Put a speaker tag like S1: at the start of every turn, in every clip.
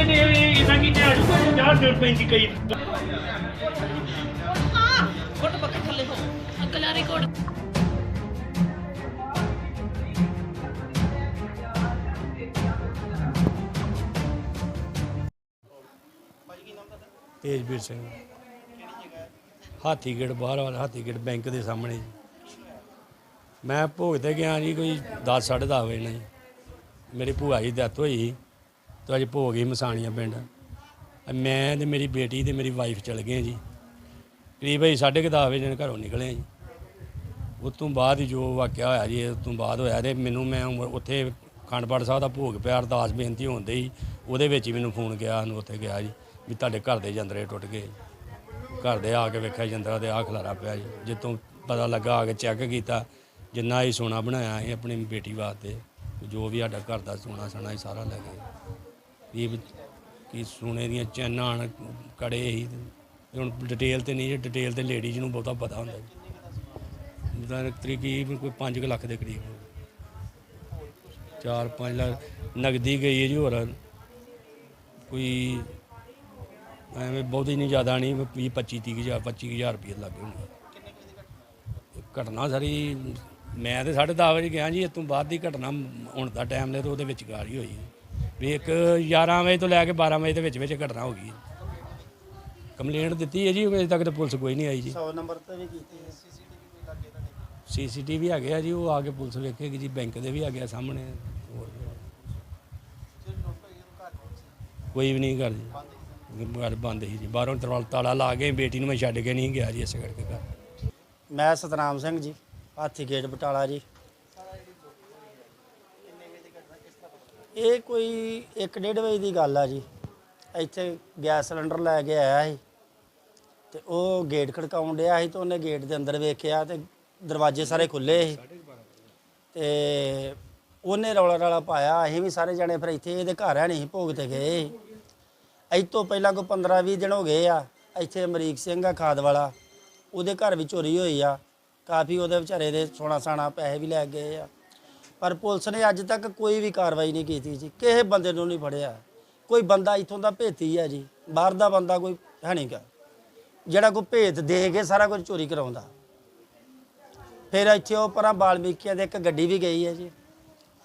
S1: ਹੁਣ ਆਉਂਦੀ ਹੈ ਨੇ ਇਦਾਂ ਕੀ ਤੇ ਆਜੂ ਕੋਈ ਚਾਰ ਦਿਨ ਪੈਂਦੀ ਕਈ।
S2: ਫੁੱਟ ਪੱਕੇ ਥੱਲੇ ਹੋ। ਅਗਲਾ ਰਿਕਾਰਡ
S3: ਤੇਜਵੀਰ ਸਿੰਘ। ਹਾਥੀਗੇਟ ਬਾਹਰ ਵਾਲਾ ਹਾਥੀਗੇਟ ਬੈਂਕ ਦੇ ਸਾਹਮਣੇ ਜੀ। ਮੈਂ ਭੋਗ ਤੇ ਗਿਆ ਜੀ ਕੋਈ 10 10:30 ਵਜੇ ਨਾਲ ਜੀ। ਮੇਰੀ ਭੂਆ ਜੀ ਡੈਥ ਹੋਈ ਤੇ ਅੱਜ ਭੋਗ ਹੀ ਮਸਾਣੀਆਂ ਪਿੰਡ। ਮੈਂ ਤੇ ਮੇਰੀ ਬੇਟੀ ਤੇ ਮੇਰੀ ਵਾਈਫ ਚਲ ਗਏ ਜੀ। ਕਰੀਬ ਅਸੀਂ 10:30 ਵਜੇ ਨਾਲ ਘਰੋਂ ਨਿਕਲੇ ਜੀ। ਉਸ ਤੋਂ ਬਾਅਦ ਹੀ ਜੋ ਵਾਕਿਆ ਹੋਇਆ ਜੀ, ਉਸ ਤੋਂ ਬਾਅਦ ਹੋਇਆ ਤੇ ਮੈਨੂੰ ਮੈਂ ਉਮ- ਉੱਥੇ ਖੰਡਪੜ ਸਾਹਿਬ ਦਾ ਭੋਗ ਪਿਆ, ਅਰਦਾਸ ਬੇਨਤੀ ਹੁੰਦੇ ਹੀ ਉਹਦੇ ਵਿੱਚ ਹੀ ਮੈਨੂੰ ਫੋਨ ਗਿਆ ਨੂੰ ਉੱਥੇ ਗਿਆ ਜੀ, ਵੀ ਤੁਹਾਡੇ ਘਰ ਦੇ ਜੰਦਰੇ ਟੁੱਟ ਗਏ। ਘਰ ਦੇ ਆ ਕੇ ਵੇਖਿਆ, ਜੰਦਰਾ ਤੇ ਆ ਖਲਾਰਾ ਪਿਆ ਜੀ। ਜਿੱਤੋਂ ਪਤਾ ਲੱਗਾ, ਆ ਕੇ ਚੈੱਕ ਕੀਤਾ, ਜਿੰਨਾ ਹੀ ਸੋਨਾ ਬਣਾਇਆ ਸੀ ਆਪਣੀ ਬੇਟੀ ਵਾਸਤੇ, ਜੋ ਵੀ ਸਾਡਾ ਘਰ ਦਾ ਸੋਨਾ ਸਣਾ ਸੀ ਸਾਰਾ ਲੈ ਗਏ। ਇਹ ਕੀ ਸੋਨੇ ਦੀਆਂ ਚੈਨਾਂ ਹਨ, ਕੜੇ ਸੀ ਹੁਣ ਡਿਟੇਲ ਤੇ ਨਹੀਂ ਜੀ ਡਿਟੇਲ ਤੇ ਲੇਡੀਜ਼ ਨੂੰ ਬਹੁਤਾ ਪਤਾ ਹੁੰਦਾ ਜੀ। ਜਿੱਦਾਂ ਤਕਰੀਬਨ ਕੋਈ 5 ਲੱਖ ਦੇ ਕਰੀਬ 4-5 ਲੱਖ ਨਗਦੀ ਗਈ ਹੈ ਜੀ ਹੋਰ। ਕੋਈ ਐਵੇਂ ਬਹੁਤੀ ਨਹੀਂ ਜ਼ਿਆਦਾ ਨਹੀਂ 20 25 30 ਹਜ਼ਾਰ 25 ਹਜ਼ਾਰ ਰੁਪਏ ਲੱਗੇ ਹੋਣਗੇ ਘਟਨਾ ਸਾਰੀ ਮੈਂ ਤੇ 10:30 ਵਜੇ ਗਿਆ ਜੀ ਇਸ ਤੋਂ ਬਾਅਦ ਦੀ ਘਟਨਾ ਹੁਣ ਦਾ ਟਾਈਮ ਲੈ ਤੇ ਉਹਦੇ ਵਿੱਚ ਕਾਰ ਹੀ ਹੋਈ। ਵੀ ਇੱਕ 11 ਵਜੇ ਤੋਂ ਲੈ ਕੇ 12 ਵਜੇ ਦੇ ਵਿੱਚ ਵਿੱਚ ਘਟਨਾ ਹੋ ਗਈ ਕੰਪਲੇਂਟ ਦਿੱਤੀ ਹੈ ਜੀ ਅਜੇ ਤੱਕ ਤਾਂ ਪੁਲਿਸ ਕੋਈ ਨਹੀਂ ਆਈ ਜੀ।
S4: 100 ਨੰਬਰ ਤੇ ਵੀ ਕੀਤੀ ਹੈ।
S3: ਸੀਸੀਟੀਵੀ ਹੈਗੇ ਆ ਜੀ ਉਹ ਆ ਕੇ ਪੁਲਿਸ ਵੇਖੇਗੀ ਜੀ ਬੈਂਕ ਦੇ ਵੀ ਹੈਗੇ ਆ ਸਾਹਮਣੇ। ਹੋਰ ਕੋਈ ਵੀ ਨਹੀਂ ਘਰ ਜੀ। ਘਰ ਬੰਦ ਸੀ ਜੀ। ਬਾਹਰੋਂ ਤਰਵਾਲ ਤਾਲਾ ਲਾ ਕੇ ਬੇਟੀ ਨੂੰ ਮੈਂ ਛੱਡ ਕੇ ਨਹੀਂ ਗਿਆ ਜੀ ਇਸੇ ਕਰਕੇ ਘਰ।
S4: ਮੈਂ ਸਤਨਾਮ ਸਿੰਘ ਜੀ ਹਾਥੀ ਗੇਟ ਬਟਾਲਾ ਜੀ। ਇਹ ਕੋਈ 1:30 ਵਜੇ ਦੀ ਗੱਲ ਆ ਜੀ। ਇੱਥੇ ਗੈਸ ਸਿਲੰਡਰ ਲੈ ਕੇ ਆਇਆ ਸੀ ਤੇ ਉਹ ਗੇਟ ਖੜਕਾਉਣ ਡਿਆ ਸੀ ਤੇ ਉਹਨੇ ਗੇਟ ਦੇ ਅੰਦਰ ਵੇਖਿਆ ਤੇ ਦਰਵਾਜ਼ੇ ਸਾਰੇ ਖੁੱਲੇ ਸੀ। ਤੇ ਉਹਨੇ ਰੌਲਾ ਰਾਲਾ ਪਾਇਆ, ਅਸੀਂ ਵੀ ਸਾਰੇ ਜਣੇ ਫਿਰ ਇੱਥੇ ਇਹਦੇ ਘਰ ਹੈ ਨਹੀਂ ਭੋਗ ਤੇ ਗਏ ਸੀ। ਅੱਜ ਤੋਂ ਪਹਿਲਾਂ ਕੋਈ 15 20 ਦਿਨ ਹੋ ਗਏ ਆ, ਇੱਥੇ ਅਮਰੀਕ ਸਿੰਘ ਆ ਖਾਦ ਵਾਲਾ, ਉਹਦੇ ਘਰ ਵੀ ਚੋਰੀ ਹੋਈ ਆ। ਕਾਫੀ ਉਹਦੇ ਵਿਚਾਰੇ ਦੇ ਸੋਨਾ ਸਾਣਾ ਪੈਸੇ ਵੀ ਲੈ ਗਏ ਆ। ਪਰ ਪੁਲਿਸ ਨੇ ਅੱਜ ਤੱਕ ਕੋਈ ਵੀ ਕਾਰਵਾਈ ਨਹੀਂ ਕੀਤੀ ਜੀ। ਕਿਸੇ ਬੰਦੇ ਨੂੰ ਨਹੀਂ ਫੜਿਆ। ਕੋਈ ਬੰਦਾ ਇੱਥੋਂ ਦਾ ਭੇਤੀ ਹੈ ਜੀ। ਬਾਹਰ ਦਾ ਬੰਦਾ ਕੋਈ ਹੈ ਨਹੀਂਗਾ ਜਿਹੜਾ ਕੋਈ ਭੇਤ ਦੇ ਕੇ ਸਾਰਾ ਕੁਝ ਚੋਰੀ ਕਰਾਉਂਦਾ। ਫਿਰ ਇੱਥੇ ਉਹ ਪਰਾਂ ਬਾਲਮੀਕੀਆਂ ਦੇ ਇੱਕ ਗੱਡੀ ਵੀ ਗਈ ਹੈ ਜੀ।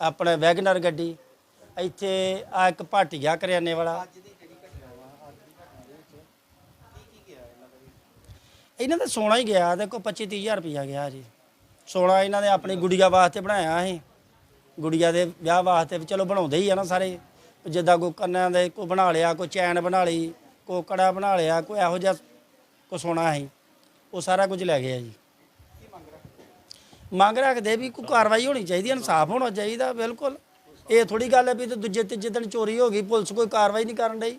S4: ਆਪਣੇ ਵੈਗਨਰ ਗੱਡੀ। ਇੱਥੇ ਆ ਇੱਕ ਭਾਟੀਆ ਕਰਿਆਨੇ ਵਾਲਾ। ਇਹਨਾਂ ਦਾ ਸੋਨਾ ਹੀ ਗਿਆ। ਦੇਖੋ 25 30000 ਰੁਪਇਆ ਗਿਆ ਜੀ। ਸੋਨਾ ਇਹਨਾਂ ਨੇ ਆਪਣੀ ਗੁੜੀਆ ਵਾਸਤੇ ਬਣਾਇਆ ਸੀ। ਗੁੜੀਆ ਦੇ ਵਿਆਹ ਵਾਸਤੇ ਵੀ ਚਲੋ ਬਣਾਉਂਦੇ ਹੀ ਆ ਨਾ ਸਾਰੇ। ਜਿੱਦਾਂ ਕੋਈ ਕੰਨਾਂ ਦੇ ਕੋਈ ਬਣਾ ਲਿਆ, ਕੋਈ ਚੈਨ ਬਣਾ ਲਈ, ਕੋਈ ਕੜਾ ਬਣਾ ਲਿਆ, ਕੋਈ ਇਹੋ ਜਿਹਾ ਕੋ ਸੋਨਾ ਸੀ। ਉਹ ਸਾਰਾ ਕੁਝ ਲੈ ਗਿਆ ਜੀ। ਮੰਗ ਰੱਖਦੇ ਵੀ ਕੋਈ ਕਾਰਵਾਈ ਹੋਣੀ ਚਾਹੀਦੀ, ਇਨਸਾਫ ਹੋਣਾ ਚਾਹੀਦਾ, ਬਿਲਕੁਲ। ਇਹ ਥੋੜੀ ਗੱਲ ਹੈ ਵੀ ਤੇ ਦੂਜੇ ਤੀਜੇ ਦਿਨ ਚੋਰੀ ਹੋ ਗਈ, ਪੁਲਿਸ ਕੋਈ ਕਾਰਵਾਈ ਨਹੀਂ ਕਰਨ ਡਈ।